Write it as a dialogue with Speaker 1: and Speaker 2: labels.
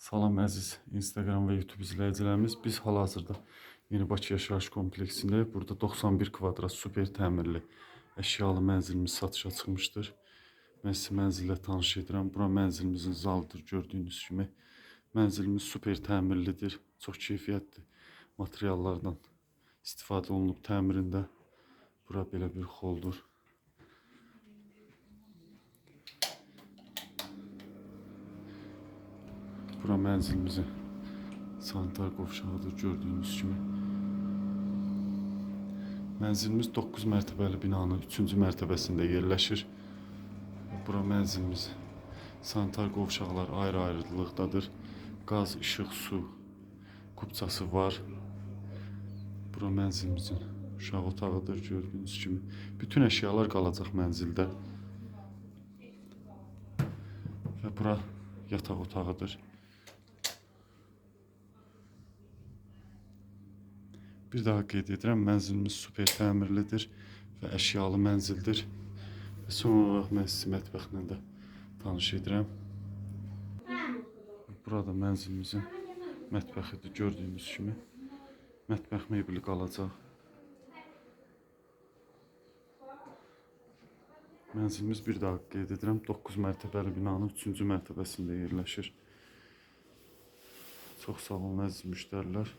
Speaker 1: Salam əziz Instagram və YouTube izləyicilərimiz. Biz hal-hazırda Yeni Bakı Yaşayış Kompleksindəyik. Burada 91 kvadrat super təmirli əşyalı mənzilimiz satışa çıxmışdır. Mən sizi mənzillə tanış edirəm. Bura mənzilimizin zalıdır gördüyünüz kimi. Mənzilimiz super təmirlidir. Çox keyfiyyətli materiallardan istifadə olunub təmirində. Bura belə bir xoldur. Bura mənzilimizin sanitar qovşağıdır gördüyünüz kimi. Mənzilimiz 9 mərtəbəli binanın 3-cü mərtəbəsində yerləşir. Bura mənzilimiz sanitar qovşaqlar ayrı-ayrılıqdadır. Qaz, işıq, su kupçası var. Bura mənzilimizin uşaq otağıdır gördüyünüz kimi. Bütün əşyalar qalacaq mənzildə. Və bura yataq otağıdır. Bir daha qeyd edirəm, mənzilimiz super təmirlidir və əşyalı mənzildir. Və son olaraq mən sizi mətbəxlə də tanış edirəm. Burada mənzilimizin mətbəxidir gördüyünüz kimi. Mətbəx mebeli qalacaq. Mənzilimiz bir daha qeyd edirəm, 9 mərtəbəli binanın 3-cü mərtəbəsində yerləşir. Çox sağ olun əziz müştərilər.